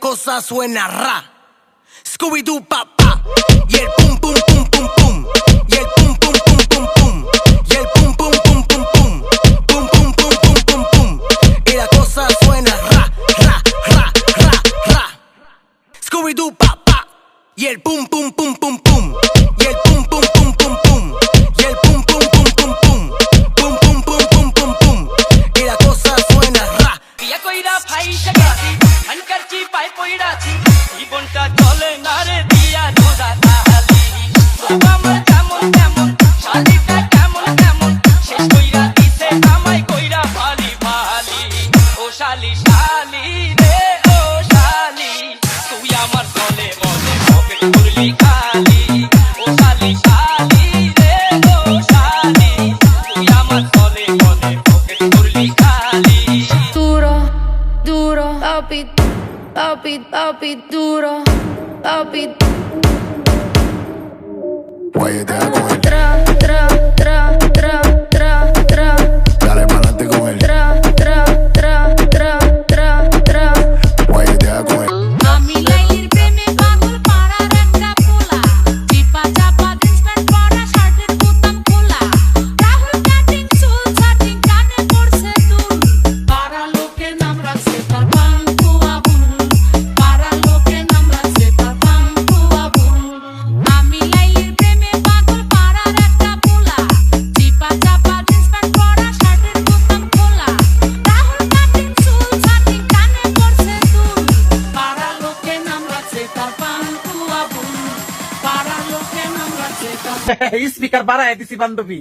cosa suena ra. Scooby Doo papá. Y el pum pum pum pum pum. Y el pum pum pum pum pum. Y el pum pum pum pum pum. Pum pum pum pum pum pum. Y la cosa suena ra ra ra ra ra. Scooby Doo papá. Y el pum pum pum pum pum. চলে না রে দিয়া রোজা তাহালি আমার কেমন কেমন শালিটা কেমন কেমন শেষ কইরা দিছে আমায় কইরা ফালি ফালি ও শালি শালি রে ও শালি তুই আমার চলে বলে পকেট করলি খালি। ও শালি শালি রে ও শালি তুই আমার চলে বলে পকেট করলি খালি। duro, duro, papi, papi, papi, duro, I'll be. Why you that? Speaker বাড়ায় দিছি বান্ধবী